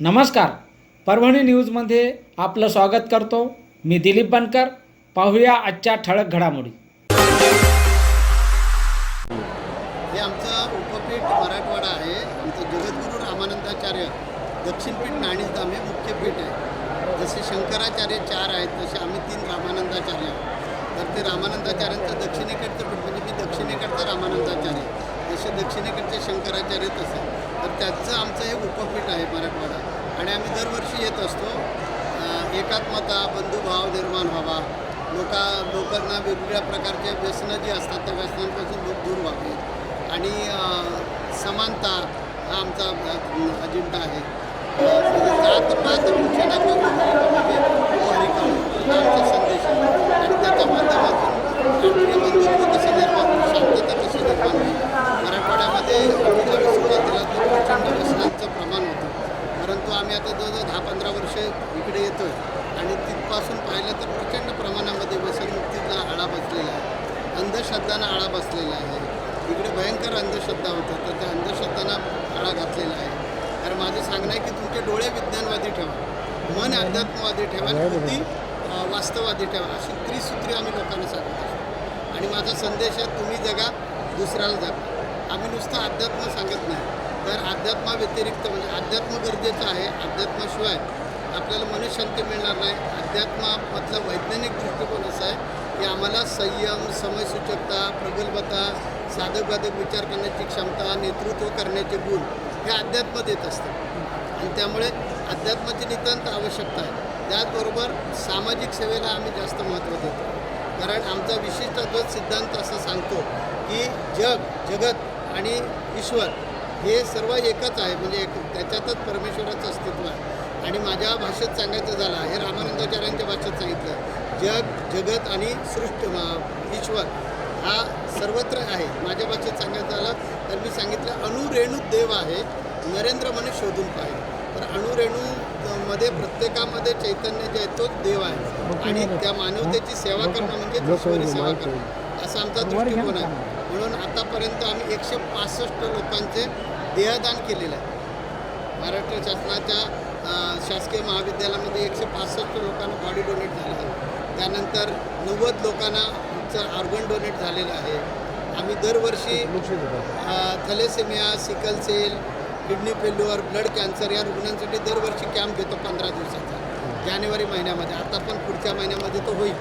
नमस्कार. परभणी न्यूजमध्ये आपलं स्वागत करतो. मी दिलीप बनकर. पाहूया आजच्या ठळक घडामोडी. हे आमचं उपपीठ मराठवाडा आहे. आमचं जगद्गुरू रामानंदाचार्य दक्षिणपीठ नाणीधाम हे मुख्य पीठ आहे. जसे शंकराचार्य चार आहेत तसे आम्ही तीन रामानंदाचार्य तर ते रामानंदाचार्यांचं दक्षिणेकडचं पीठ म्हणजे मी दक्षिणेकडचं रामानंदाचार्य. जसे दक्षिणेकडचे शंकराचार्य तसे. तर त्याचं आमचं हे उपपीठ आहे मराठवाडा. आणि आम्ही दरवर्षी येत असतो. एकात्मता बंधुभाव निर्माण व्हावा. लोका लोकांना वेगवेगळ्या प्रकारच्या व्यसनं जी असतात त्या व्यसनांपासून लोक दूर व्हावे. आणि समानता हा आमचा अं, अजेंडा आहे. जात पात वंश म्हणजे आमचा संदेश आणि त्याच्या माध्यमातून बंधुत्व कसं निर्माण होईल शांतता कशी निर्माण होईल मराठवाड्यामध्ये आम्ही सुरुवातीला प्रचंड व्यसनांचं आम्ही आता जवळजवळ दहा पंधरा वर्ष इकडे येतो आहे आणि तिथपासून पाहिलं तर प्रचंड प्रमाणामध्ये व्यसनमुक्तीला आळा बसलेला आहे. अंधश्रद्धांना आळा बसलेला आहे. इकडे भयंकर अंधश्रद्धा होतं. तर त्या अंधश्रद्धांना आळा घातलेला आहे. तर माझं सांगणं आहे की तुमचे डोळे विज्ञानवादी ठेवा. मन अध्यात्मवादी ठेवा. आणि बुद्धी वास्तववादी ठेवा. अशी त्रिसूत्री आम्ही लोकांना सांगत असतो आणि माझा संदेश आहे तुम्ही जगा दुसऱ्याला जगा. आम्ही नुसतं अध्यात्म सांगत नाही. तर अध्यात्माव्यतिरिक्त म्हणजे अध्यात्म गरजेचं आहे अध्यात्माशिवाय आपल्याला मनशांती मिळणार नाही. अध्यात्मामधलं वैज्ञानिक दृष्टिकोन असा आहे की आम्हाला संयम समयसूचकता प्रगल्भता साधक बाधक विचार करण्याची क्षमता नेतृत्व करण्याचे गुण हे अध्यात्म देत असतं आणि त्यामुळे अध्यात्माची नितांत आवश्यकता आहे. त्याचबरोबर सामाजिक सेवेला आम्ही जास्त महत्त्व देतो. कारण आमचा विशिष्ट सिद्धांत असं सांगतो की जग जगत आणि ईश्वर हे सर्व एकच आहे म्हणजे एक त्याच्यातच परमेश्वराचं अस्तित्व आहे. आणि माझ्या भाषेत सांगायचं झालं हे रामानंदाचार्यांच्या भाषेत सांगितलं जग जगत आणि सृष्टी ईश्वर हा सर्वत्र आहे. माझ्या भाषेत सांगायचं झालं तर मी सांगितलं अणुरेणू देव आहे नरेंद्र म्हणे शोधून पाहिजे तर अणुरेणू मध्ये प्रत्येकामध्ये चैतन्य जे आहे तोच देव आहे. आणि त्या मानवतेची सेवा करणं म्हणजे ईश्वरी सेवा करणं. असा आमचा दृष्टिकोन आहे. म्हणून आतापर्यंत आम्ही एकशे पासष्ट लोकांचे देहदान केलेलं आहे. महाराष्ट्र शासनाच्या शासकीय महाविद्यालयामध्ये एकशे पासष्ट लोकांना बॉडी डोनेट झालेलं आहे. त्यानंतर नव्वद लोकांना आमचं ऑर्गन डोनेट झालेलं आहे. आम्ही दरवर्षी thalassemia sickle cell kidney failure blood cancer या रुग्णांसाठी दरवर्षी कॅम्प घेतो पंधरा दिवसाचा. जानेवारी महिन्यामध्ये. आता पण पुढच्या महिन्यामध्ये तो होईल.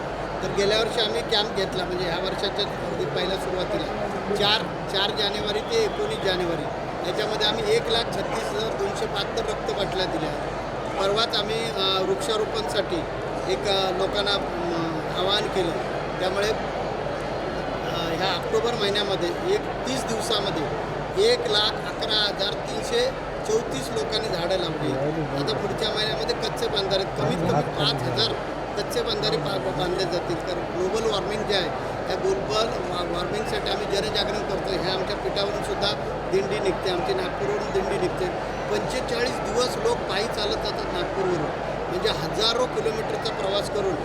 तर गेल्या वर्षी आम्ही कॅम्प घेतला म्हणजे ह्या वर्षाच्या अगदी पहिल्या सुरुवातीला. चार चार जानेवारी ते एकोणीस जानेवारी. याच्यामध्ये आम्ही एक लाख छत्तीस हजार दोनशे बहात्तर रक्तबाटल्या दिल्या. परवाच आम्ही वृक्षारोपणसाठी एक लोकांना आवाहन केलं. त्यामुळे ह्या ऑक्टोबर महिन्यामध्ये एक तीस दिवसामध्ये एक लाख अकरा हजार तीनशे चौतीस लोकांनी झाडं लावली. आता पुढच्या महिन्यामध्ये कच्चे बांधारे कमीत कमी पाच हजार कच्चे बांधारे बांधले जातील. कारण ग्लोबल वॉर्मिंग जे आहे त्या ग्लोबल वॉर्मिंगसाठी आम्ही जनजागरण करतो ह्या आमच्या पिठावरून सुद्धा दिंडी निघते. आमची नागपूरवरून दिंडी निघते. पंचेचाळीस दिवस लोक पायी चालत जातात नागपूरवरून. म्हणजे हजारो किलोमीटरचा प्रवास करून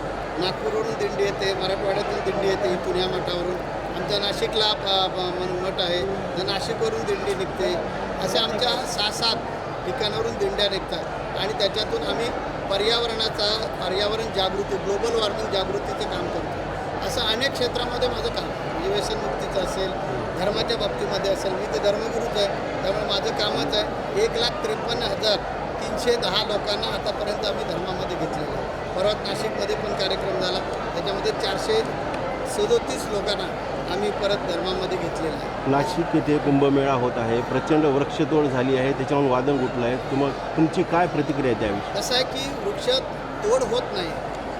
नागपूरवरून दिंडी येते मराठवाड्यातून दिंडी येते इथून या मठावरून. आमच्या नाशिकला मठ आहे. तर नाशिकवरून दिंडी निघते. अशा आमच्या सहा सात ठिकाणावरून दिंड्या निघतात. आणि त्याच्यातून आम्ही पर्यावरणाचा पर्यावरण जागृती ग्लोबल वॉर्मिंग जागृतीचं काम करतो. असं अनेक क्षेत्रामध्ये माझं काम आहे. म्हणजे व्यसनमुक्तीचं असेल धर्माच्या बाबतीमध्ये असेल मी तर धर्मगुरूच आहे. त्यामुळे माझं कामच आहे. एक लाख त्रेपन्न हजार तीनशे दहा लोकांना आतापर्यंत आम्ही धर्मामध्ये घेतलेलं आहे. परवा नाशिकमध्ये पण कार्यक्रम झाला. त्याच्यामध्ये चारशे सदोतीस लोकांना आम्ही परत धर्मामध्ये घेतलेलं आहे. नाशिक येथे कुंभमेळा होत आहे. प्रचंड वृक्षतोड झाली आहे. त्याच्यावर वादन उठलं आहे. तुम्हा तुमची काय प्रतिक्रिया आहे त्याविषयी? कसं आहे की वृक्ष तोड होत नाही.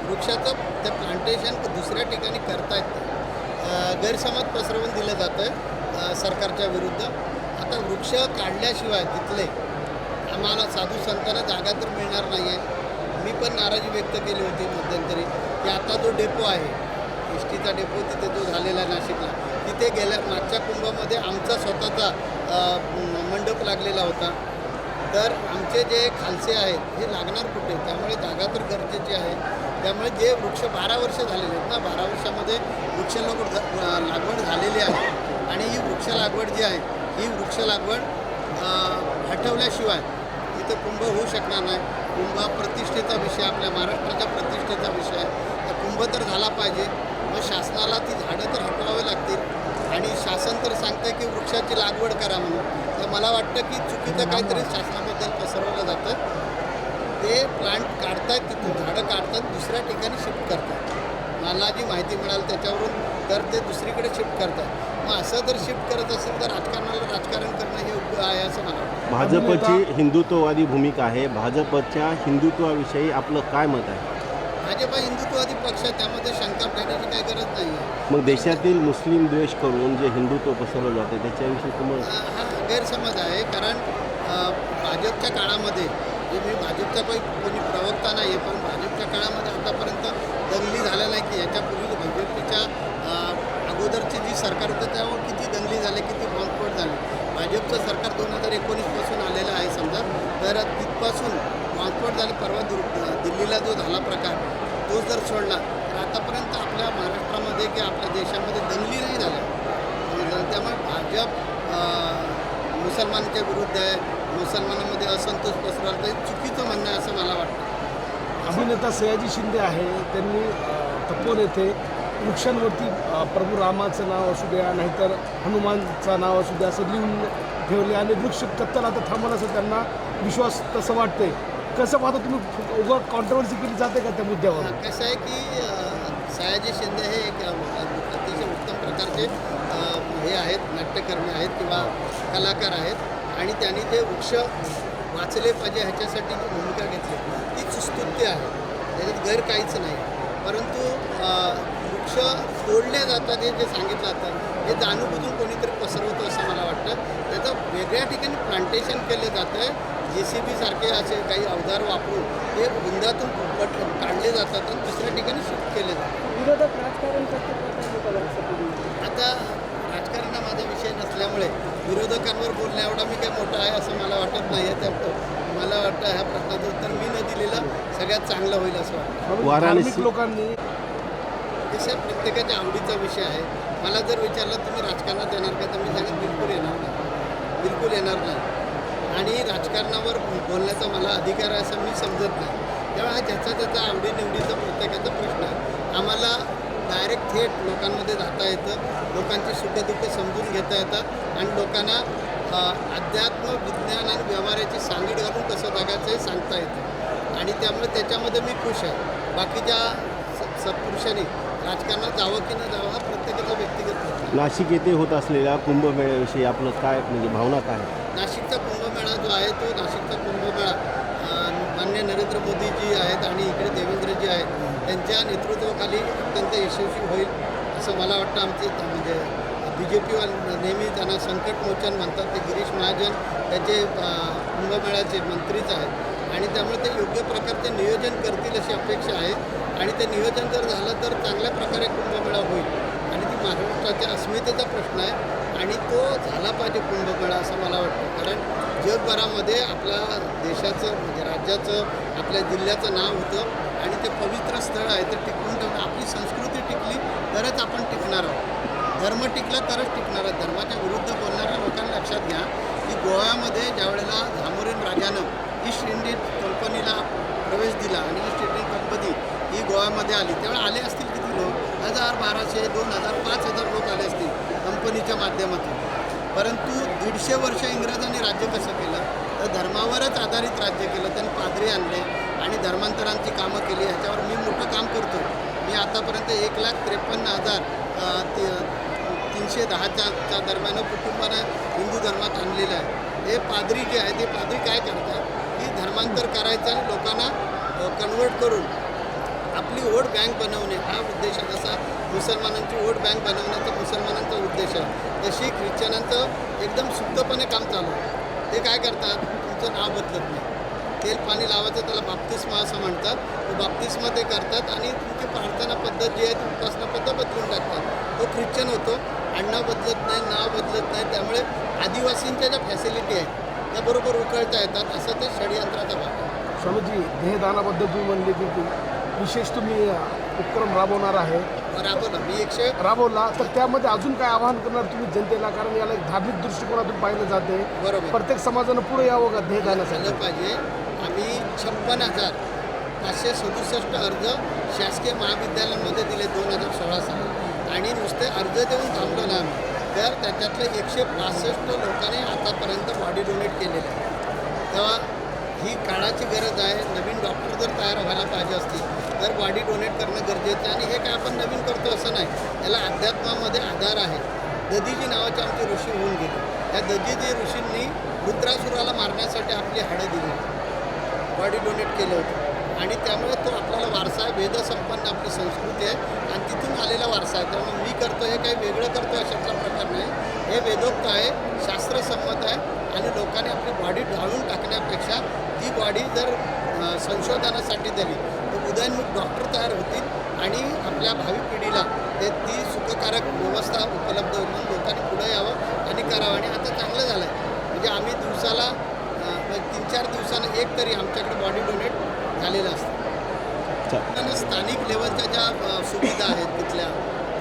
वृक्षाचं ते प्लांटेशन दुसऱ्या ठिकाणी करतायत गैरसमज पसरवून दिलं जातं अं, सरकारच्या विरुद्ध. आता वृक्ष काढल्याशिवाय तिथले आम्हाला साधू संतांना जागा तर मिळणार नाही आहे मी पण नाराजी व्यक्त केली होती मध्यंतरी की आता जो डेपो आहे एस डेपो तिथे जो झालेला आहे नाशिकला तिथे गेल्या मागच्या कुंभामध्ये आमचा स्वतःचा मंडप लागलेला होता. तर आमचे जे खालसे आहेत हे लागणार कुठे? त्यामुळे जागा तर गरजेची आहे. त्यामुळे जे वृक्ष बारा वर्ष झालेले आहेत ना बारा वर्षामध्ये वृक्ष लागवड लागवड झालेली आहे. आणि ही वृक्ष लागवड जी आहे ही वृक्ष लागवड हटवल्याशिवाय इथं कुंभ होऊ शकणार नाही. कुंभ प्रतिष्ठेचा विषय आपल्या महाराष्ट्राच्या प्रतिष्ठेचा विषय आहे. तर कुंभ तर झाला पाहिजे. मग शासनाला ती झाडं तर हटवावे लागतील. आणि शासन तर सांगतंय की वृक्षाची लागवड करा म्हणून. तर मला वाटतं की चुकीचं काहीतरी शासनाबद्दल पसरवलं जातं. ते प्लांट काढतात तिथून झाडं काढतात दुसऱ्या ठिकाणी शिफ्ट करतात मला जी माहिती मिळाली त्याच्यावरून तर ते दुसरीकडे शिफ्ट करतात मग असं जर शिफ्ट करत असेल तर राजकारणाला राजकारण करणं हे योग्य आहे असं मला वाटतं. भाजपची हिंदुत्ववादी भूमिका आहे. भाजपच्या हिंदुत्वाविषयी आपलं काय मत आहे? भाजप हिंदुत्ववादी पक्ष आहे त्यामध्ये शंका घेण्याची काही गरज नाही आहे मग देशातील मुस्लिम द्वेष करून जे हिंदुत्व पसरवलं जाते त्याच्याविषयी तुम्हाला हा गैरसमज आहे कारण भाजपच्या काळामध्ये जे मी भाजपचा काही कोणी प्रवक्ता नाही आहे पण भाजपच्या काळामध्ये आतापर्यंत दंगली झाल्या नाही की याच्यापूर्वी भाजपच्या अगोदरची जी सरकार होतं त्यावर किती दंगली झाले किती बॉम्बस्फोट झाले. भाजपचं सरकार दोन हजार एकोणीसपासून आलेलं आहे समजा. तर तिथपासून बॉम्बस्फोट झाले परवा दिल्लीला जो झाला प्रकार तो जर सोडला तर आतापर्यंत आपल्या महाराष्ट्रामध्ये किंवा आपल्या देशामध्ये दंगली नाही झाल्या. त्यामुळे भाजप मुसलमानच्या विरुद्ध आहे. मुसलमानामध्ये असंतोष पसरवला तर चुकीचं म्हणणं आहे असं मला वाटतं. अभिनेता सयाजी शिंदे आहे त्यांनी तपोर येथे वृक्षांवरती प्रभू रामाचं नाव असू द्या नाहीतर हनुमानचं नाव असू द्या असं लिहून ठेवले आणि वृक्ष कत्तल आता थांबवण्याचा त्यांना विश्वास तसं वाटते कसं पाहता तुम्ही? उगा कॉन्ट्रोवर्सी केली जाते का त्या मुद्द्यावर? कसं आहे की सयाजी शिंदे हे एक अतिशय उत्तम प्रकारचे हे आहेत नाट्यकर्मी आहेत किंवा कलाकार आहेत आणि त्यांनी ते वृक्ष वाचले पाहिजे ह्याच्यासाठी जी भूमिका घेतली ती सुस्तुत्य आहे. त्याच्यात गैर काहीच नाही. परंतु वृक्ष तोडले जातात हे जे सांगितलं जातं हे जाणूबुजून कोणीतरी पसरवतं असं मला वाटतं. त्याचं वेगळ्या ठिकाणी प्लांटेशन केलं जातं आहे जे सी बी सारखे असे काही अवजार वापरून ते बुंदातून पट काढले जातात आणि दुसऱ्या ठिकाणी शिफ्ट केले जातात. विरोधक राजकारण आता राजकारण हा माझा विषय नसल्यामुळे विरोधकांवर बोलण्या एवढा मी काही मोठा आहे असं मला वाटत नाही आहे त्या मला वाटतं ह्या प्रश्नाचं उत्तर मी न दिलेलं सगळ्यात चांगलं होईल असं वाटतं. वाराणसी- लोकांनी कसं प्रत्येकाच्या आवडीचा विषय आहे. मला जर विचारलं तुम्ही राजकारणात येणार का? तर मी सांगेन बिलकुल येणार नाही. बिलकुल येणार नाही. आणि राजकारणावर बोलण्याचा मला अधिकार आहे असं मी समजत नाही. त्यामुळे हा ज्याचा त्याचा आवडीनिवडीचा प्रत्येकाचा प्रश्न आहे. आम्हाला डायरेक्ट थेट लोकांमध्ये जाता येतं. लोकांची सुखदुःख समजून घेता येतात. आणि लोकांना अध्यात्म विज्ञान आणि व्यवहाराची सांगड घालून कसं जगायचं हे सांगता येतं. आणि त्यामुळे त्याच्यामध्ये मी खुश आहे. बाकीच्या सत्पुरुषांनी राजकारणात जावं की न जावं हा प्रत्येकाचा व्यक्तिगत नाशिक येथे होत असलेल्या कुंभमेळ्याविषयी आपलं काय म्हणजे भावना काय आहे? नाशिकचा कुंभमेळा जो आहे तो नाशिकचा कुंभमेळा अ, मान्य नरेंद्र मोदीजी आहेत आणि इकडे देवेंद्रजी आहेत त्यांच्या नेतृत्वाखाली अत्यंत यशस्वी होईल असं मला वाटतं आमचे म्हणजे बी जे पी नेहमी त्यांना संकटमोचन म्हणतात. ते गिरीश महाजन त्याचे कुंभमेळाचे कुंभमेळ्याचे मंत्रीच आहेत. आणि त्यामुळे ते योग्य प्रकारचे नियोजन करतील अशी अपेक्षा आहे. आणि ते नियोजन जर झालं तर चांगल्या प्रकारे कुंभमेळा होईल. आणि ती महाराष्ट्राच्या अस्मितेचा प्रश्न आहे. आणि तो झाला पाहिजे कुंभमेळा असं मला वाटतं. कारण जगभरामध्ये आपल्या देशाचं म्हणजे राज्याचं आपल्या जिल्ह्याचं नाव होतं आणि ते पवित्र स्थळ आहे तर टिकवून ठेवणं आपली संस्कृती टिकली तरच आपण टिकणार आहोत. धर्म टिकला तरच टिकणार आहोत. धर्माच्या विरुद्ध बोलणाऱ्या लोकांना लक्षात घ्या की गोव्यामध्ये ज्यावेळेला झामोरीन राजानं ईस्ट इंडियन कंपनीला प्रवेश दिला आणि ईस्ट इंडियन कंपनी ही गोव्यामध्ये आली त्यावेळेला आले असतील हजार बाराशे दोन हजार पाच हजार लोक आले असतील कंपनीच्या माध्यमातून. परंतु दीडशे वर्ष इंग्रजांनी राज्य कसं केलं? तर धर्मावरच आधारित राज्य केलं. त्यांनी पादरी आणले आणि धर्मांतरांची कामं केली. ह्याच्यावर मी मोठं काम करतो. मी आतापर्यंत एक लाख त्रेपन्न हजार ती- तीनशे दहाच्या दरम्यान कुटुंबानं हिंदू धर्मात आणलेलं आहे. हे पादरी जे आहे ते पादरी काय करतात? की धर्मांतर करायचं आणि लोकांना कन्वर्ट करून आपली वोट बँक बनवणे हा उद्देश आहे. जसा मुसलमानांची वोट बँक बनवण्याचा मुसलमानांचा उद्देश आहे तशी ख्रिश्चनांचं एकदम सुप्तपणे काम चालू आहे. ते काय करतात? तुमचं नाव बदलत नाही. तेल पाणी लावायचं त्याला बाप्तिस्मा असं म्हणतात. तो बाप्तिस्मा ते करतात आणि तुमची प्रार्थना पद्धत जी आहे ती उपासना पद्धत बदलून टाकतात. तो ख्रिश्चन होतो अण्णा बदलत नाही नाव बदलत नाही. त्यामुळे आदिवासींच्या ज्या फॅसिलिटी आहेत त्या बरोबर उकळता येतात. असं ते षडयंत्राचा भाग स्वामीजी देहदानाबद्दल तुम्ही म्हणले की विशेष तुम्ही उपक्रम राबवणार आहे. राबवला मी एकशे राबवला तर त्यामध्ये अजून काय आवाहन करणार तुम्ही जनतेला? कारण याला एक धार्मिक दृष्टिकोनातून पाहिलं जाते. बरोबर. प्रत्येक समाजानं पुढे यावं का ध्येय झालं पाहिजे. आम्ही छप्पन हजार पाचशे सदुसष्ट अर्ज शासकीय महाविद्यालयांमध्ये दिले दोन हजार सोळा साली. आणि नुसते अर्ज देऊन थांबलो ना आम्ही तर त्याच्यातले एकशे पासष्ट लोकांनी आतापर्यंत बॉडी डोनेट केलेले आहे तेव्हा ही काळाची गरज आहे. नवीन डॉक्टर जर तयार व्हायला पाहिजे असतील तर बॉडी डोनेट करणं गरजेचं आहे आणि हे काय आपण नवीन करतो असं नाही. याला अध्यात्मामध्ये आधार आहे. दधीजी नावाचे आमचे ऋषी होऊन गेले. त्या दधीजी ऋषींनी रुद्रासुराला मारण्यासाठी आपली हाडं दिली. बॉडी डोनेट केलं होतं. आणि त्यामुळे तो आपल्याला वारसा आहे वेदसंपन्न आपली संस्कृती आहे. आणि तिथून आलेला वारसा आहे. त्यामुळे मी करतो हे काही वेगळं करतो अशातला प्रकार नाही. हे वेदोक्त आहे शास्त्रसंमत आहे. आणि लोकांनी आपली बॉडी ढाळून टाकण्यापेक्षा ती बॉडी जर संशोधनासाठी दिली उदयनमुख डॉक्टर तयार होतील आणि आपल्या भावी पिढीला ते ती सुखकारक व्यवस्था उपलब्ध म्हणून लोकांनी पुढे यावं आणि करावं. आणि आता चांगलं झालं आहे म्हणजे आम्ही दिवसाला म्हणजे तीन चार दिवसानं एक तरी आमच्याकडे बॉडी डोनेट झालेलं असतं. स्थानिक लेवलच्या ज्या सुविधा आहेत तिथल्या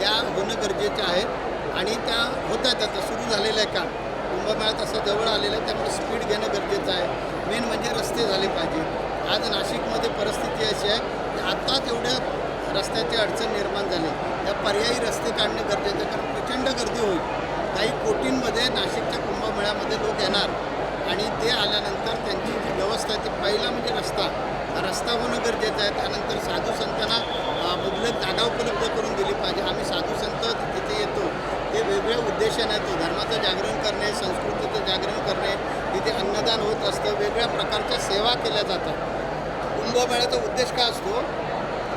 त्या होणं गरजेच्या आहेत. आणि त्या होत आहेत आता सुरू झालेलं आहे काम. कुंभमेळा तसं जवळ आलेलं आहे त्यामुळे स्पीड घेणं गरजेचं आहे. मेन म्हणजे रस्ते झाले पाहिजे आज नाशिकमध्ये परिस्थिती अशी आहे की आत्ताच एवढ्या रस्त्याची अडचण निर्माण झाली. त्या पर्यायी रस्ते काढणे गरजेचं आहे कारण प्रचंड गर्दी होईल. काही कोटींमध्ये नाशिकच्या कुंभमेळ्यामध्ये लोक येणार आणि ते आल्यानंतर त्यांची जी व्यवस्था आहे ती पहिला म्हणजे रस्ता. रस्ता होणं गरजेचं आहे. त्यानंतर साधू संतांना मुबलक जागा उपलब्ध करून दिली पाहिजे. आम्ही साधू संत तिथे येतो. ते वेगवेगळ्या उद्देशाने येतो. धर्माचं जागरण करणे संस्कृतीचं जागरण करणे तिथे अन्नदान होत असतं. वेगवेगळ्या प्रकारच्या सेवा केल्या जातात. कुंभमेळ्याचा उद्देश काय असतो?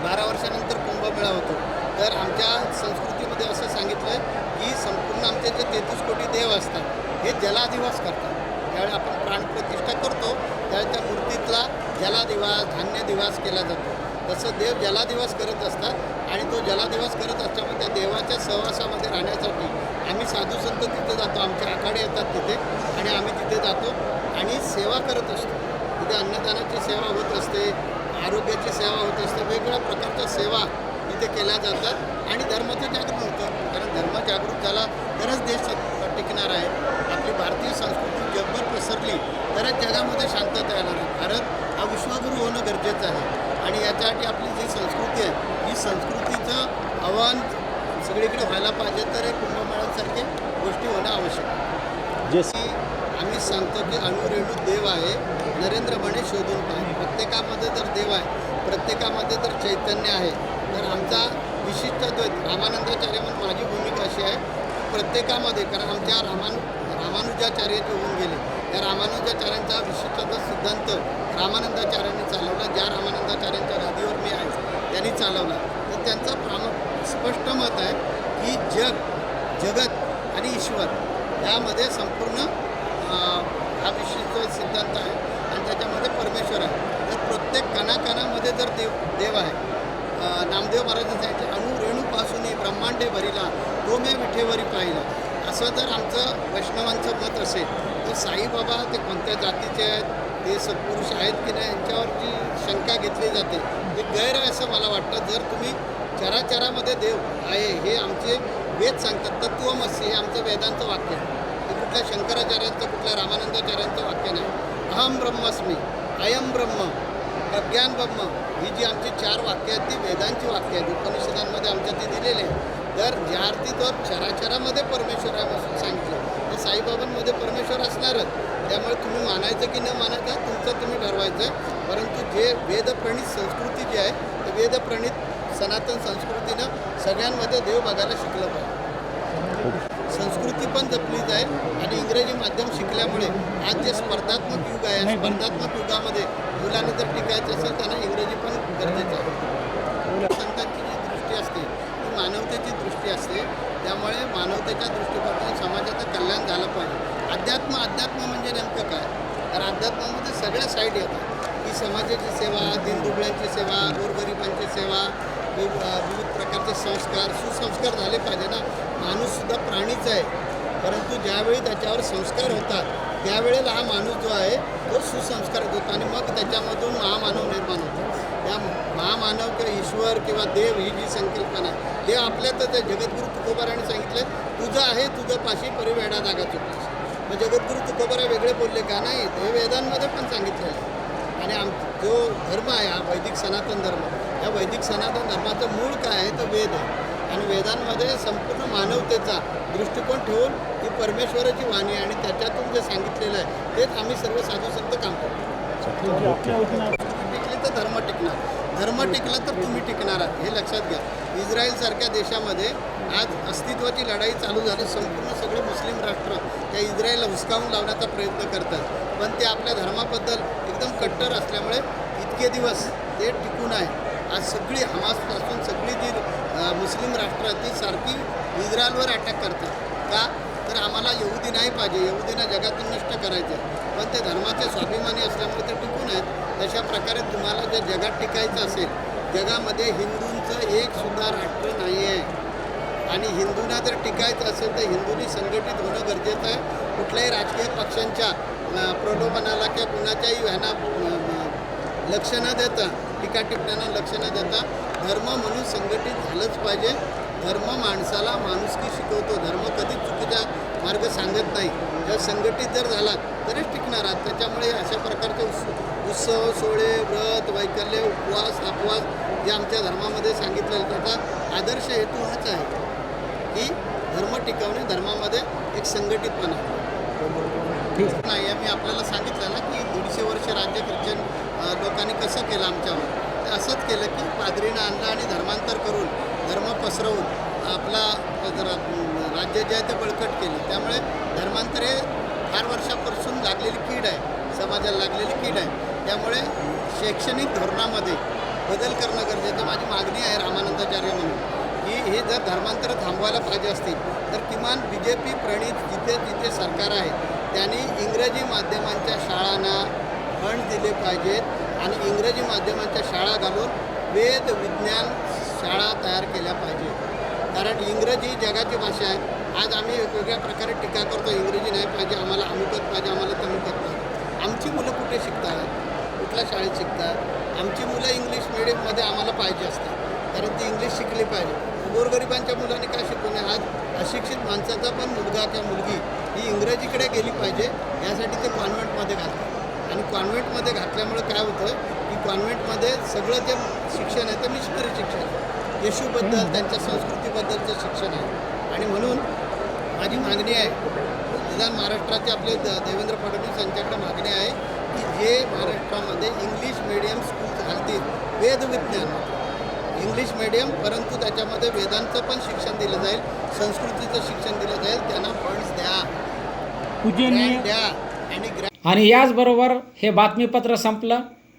बारा वर्षानंतर कुंभमेळा होतो. तर आमच्या संस्कृतीमध्ये असं सांगितलं आहे की संपूर्ण आमचे जे तेहतीस कोटी देव असतात हे जलादिवास करतात. त्यावेळी आपण प्राणप्रतिष्ठा करतो त्यावेळी त्या मूर्तीतला जलादिवास धान्यदिवास केला जातो. तसं देव जलाधिवास करत असतात आणि तो जलाधिवास करत असल्यामुळे त्या देवाच्या सहवासामध्ये राहण्यासाठी आम्ही साधू संत तिथे जातो. आमचे आखाडे येतात तिथे आणि आम्ही तिथे जातो आणि सेवा करत असतो. तिथे अन्नदानाची सेवा होत असते आरोग्याची सेवा होत असते वेगवेगळ्या प्रकारच्या सेवा तिथे केल्या जातात आणि धर्माचं जागरण होतं. कारण धर्म जागृत झाला तरच देश टिकणार आहे. आपली भारतीय संस्कृती जगभर पसरली तरच जगामध्ये शांतता येणार आहे. भारत हा विश्वगुरू होणं गरजेचं आहे. आणि याच्यासाठी आपली जी संस्कृती आहे ही संस्कृतीचं आव्हान सगळीकडे व्हायला पाहिजे तर हे कुंभमेळ्यासारखे गोष्टी होणं आवश्यक आहे. जे की आम्ही सांगतो की अणुरेणू देव आहे नरेंद्र म्हणे शोधून पाहे. प्रत्येकामध्ये जर देव आहे प्रत्येकामध्ये जर चैतन्य आहे. तर आमचा विशिष्ट द्वैत रामानंदाचार्य म्हणून माझी भूमिका अशी आहे प्रत्येकामध्ये कारण आमच्या रामानु रामानुजाचार्य जे होऊन गेले. त्या रामानुजाचार्यांचा विशिष्ट सिद्धांत रामानंदाचार्यांनी चालवला ज्या रामानंदाचार्यांच्या गादीवर मी आहे त्यांनी चालवला. तर त्यांचं प्राम स्पष्ट मत आहे की जग जगत आणि ईश्वर यामध्ये संपूर्ण हा विशिष्ट सिद्धांत आहे आणि त्याच्यामध्ये परमेश्वर आहे. तर प्रत्येक कणाकणामध्ये जर देव देव आहे नामदेव महाराजांनी सांगितले अणु रेणूपासूनही ब्रह्मांडे भरिला तो मे विठेवरी पाहिला. असं जर आमचं वैष्णवांचं मत असेल तर साईबाबा ते कोणत्या जातीचे आहेत ते सत्पुरुष आहेत की नाही यांच्यावर जी शंका घेतली जाते. ते गैर आहे असं मला वाटतं. जर तुम्ही चराचरामध्ये देव आहे हे आमचे वेद सांगतात. तत्वमसी हे आमचं वेदांचं वाक्य आहे. कुठल्या शंकराचार्यांचं कुठल्या रामानंदाचार्यांचं वाक्य नाही. अहम ब्रह्मस्मी अयम ब्रह्म प्रज्ञान ब्रह्म ही जी आमची चार वाक्य आहेत ती वेदांची वाक्य आहेत. उपनिषदांमध्ये आमच्या ती दिलेली आहे तर ज्या अर्थी तो चराचरामध्ये परमेश्वर आहे असं सांगितलं. तर साईबाबांमध्ये परमेश्वर असणारच. त्यामुळे तुम्ही मानायचं की न मानायचं तुमचं तुम्ही ठरवायचं. परंतु जे वेदप्रणित संस्कृती जी आहे ते वेदप्रणित सनातन संस्कृतीनं सगळ्यांमध्ये देव बघायला शिकलं पाहिजे. पण जपली जाईल आणि इंग्रजी माध्यम शिकल्यामुळे आज जे स्पर्धात्मक युग आहे स्पर्धात्मक युगामध्ये मुलांनी जर टिकायचं असेल त्यांना इंग्रजी पण गरजेचं आहे. संतांची जी दृष्टी असते ती मानवतेची दृष्टी असते. त्यामुळे मानवतेच्या दृष्टिकोनातून समाजाचं कल्याण झालं पाहिजे. अध्यात्म अध्यात्म म्हणजे नेमकं काय? तर अध्यात्मामध्ये सगळ्या साईड येतात. की समाजाची सेवा दिनदुबळ्यांची सेवा गोरगरिबांची सेवा विविध प्रकारचे संस्कार सुसंस्कार झाले पाहिजे ना. माणूससुद्धा प्राणीच आहे. परंतु ज्यावेळी त्याच्यावर संस्कार होतात त्यावेळेला हा माणूस जो आहे तो सुसंस्कार होतो आणि मग त्याच्यामधून महामानव निर्माण होतो. त्या महामानव किंवा ईश्वर किंवा देव ही जी संकल्पना आहे हे आपल्यातच आहे जगद्गुरू तुकोबाराने सांगितलं तुझं आहे तुझं पाशी परिवेडा जागा चुकलीस. मग जगद्गुरू तुकोबारा वेगळे बोलले का नाही हे वेदांमध्ये पण सांगितलेलं आहे. आणि आम जो धर्म आहे हा वैदिक सनातन धर्म या वैदिक सनातन धर्माचं मूळ काय आहे तर वेद आहे. आणि वेदांमध्ये संपूर्ण मानवतेचा दृष्टिकोन ठेवून परमेश्वराची वाणी आणि त्याच्यातून जे सांगितलेलं आहे तेच आम्ही सर्व साधू संत काम करतो. टिकली तर धर्म टिकणार. धर्म टिकला तर तुम्ही टिकणार आहात हे लक्षात घ्या. इस्रायलसारख्या देशामध्ये आज अस्तित्वाची लढाई चालू झाली संपूर्ण सगळे मुस्लिम राष्ट्र त्या इस्रायलला हुसकावून लावण्याचा प्रयत्न करतात. पण ते आपल्या धर्माबद्दल एकदम कट्टर असल्यामुळे इतके दिवस ते टिकून आहे. आज सगळी हमासपासून सगळी जी मुस्लिम राष्ट्र ती सारखी इस्रायलवर अटॅक करतात. का? तर आम्हाला येऊदी नाही पाहिजे. यहुदींना जगातून नष्ट करायचं आहे. पण ते धर्माचे स्वाभिमानी असल्यामुळे ते टिकून आहेत. तशा प्रकारे तुम्हाला जर जगात टिकायचं असेल जगामध्ये हिंदूंचं एकसुद्धा राष्ट्र नाही आहे आणि हिंदूंना जर टिकायचं असेल तर हिंदूंनी संघटित होणं गरजेचं आहे. कुठल्याही राजकीय पक्षांच्या प्रलोभनाला किंवा कुणाच्याही ह्यांना लक्ष न देता टीका टिप्पण्यांना लक्ष न देता धर्म म्हणून संघटित झालंच पाहिजे. धर्म माणसाला माणुसकी शिकवतो. धर्म कधी चुकीचा मार्ग सांगत नाही. जर संघटित जर झाला तरच टिकणार आहात. त्याच्यामुळे अशा प्रकारचे उत्सव उत्सव सोहळे व्रत वैकल्य उपवास अपवास जे आमच्या धर्मामध्ये सांगितलेलं त्याचा आदर्श हेतू हाच आहे की धर्म टिकवणे धर्मामध्ये एक संघटितपणा. नाही मी आपल्याला सांगितलं ना की दीडशे वर्ष राज्य ख्रिश्चन लोकांनी कसं केलं आमच्यावर? ते असंच केलं की पादरीनं आणलं आणि धर्मांतर करून धर्म पसरवून आपला राज्य जे आहे ते बळकट केलं. त्यामुळे धर्मांतर हे फार वर्षापासून लागलेली कीड आहे. समाजाला लागलेली कीड आहे. त्यामुळे शैक्षणिक धोरणामध्ये बदल करणं गरजेचं माझी मागणी आहे रामानंदाचार्य म्हणून की हे जर धर्मांतर थांबवायला पाहिजे असतील तर किमान बी जे पी प्रणित जिथे जिथे सरकार आहे त्यांनी इंग्रजी माध्यमांच्या शाळांना फंड दिले पाहिजेत आणि इंग्रजी माध्यमांच्या शाळा घालून वेद विज्ञान शाळा तयार केल्या पाहिजे. कारण इंग्रजी जगाची भाषा आहे. आज आम्ही वेगवेगळ्या प्रकारे टीका करतो. इंग्रजी नाही पाहिजे आम्हाला अमुकत पाहिजे आम्हाला तमुकत पाहिजे. आमची मुलं कुठे शिकतात? कुठल्या शाळेत शिकतात? आमची मुलं इंग्लिश मिडियममध्ये आम्हाला पाहिजे असतात. कारण ती इंग्लिश शिकली पाहिजे. गोरगरिबांच्या मुलांनी काय शिकू नये? आज अशिक्षित माणसाचा पण मुलगा किंवा मुलगी ही इंग्रजीकडे गेली पाहिजे यासाठी ते कॉन्व्हेंटमध्ये घालतात. आणि कॉन्व्हेंटमध्ये घातल्यामुळे काय होतं? की कॉन्व्हेंटमध्ये सगळं जे शिक्षण आहे ते मिशनरी शिक्षण आहे. येशूबद्दल त्यांच्या संस्कृतीबद्दलचं शिक्षण आहे. आणि म्हणून माझी मागणी आहे निदान महाराष्ट्राचे आपले द- देवेंद्र फडणवीस यांच्याकडे मागणी आहे की जे महाराष्ट्रामध्ये इंग्लिश मिडियम स्कूल घालतील वेद विज्ञान. इंग्लिश मिडियम परंतु त्याच्यामध्ये वेदांचं पण शिक्षण दिलं जाईल संस्कृतीचं शिक्षण दिलं जाईल त्यांना फंड्स द्या. द्या. आणि याचबरोबर हे बातमीपत्र संपलं.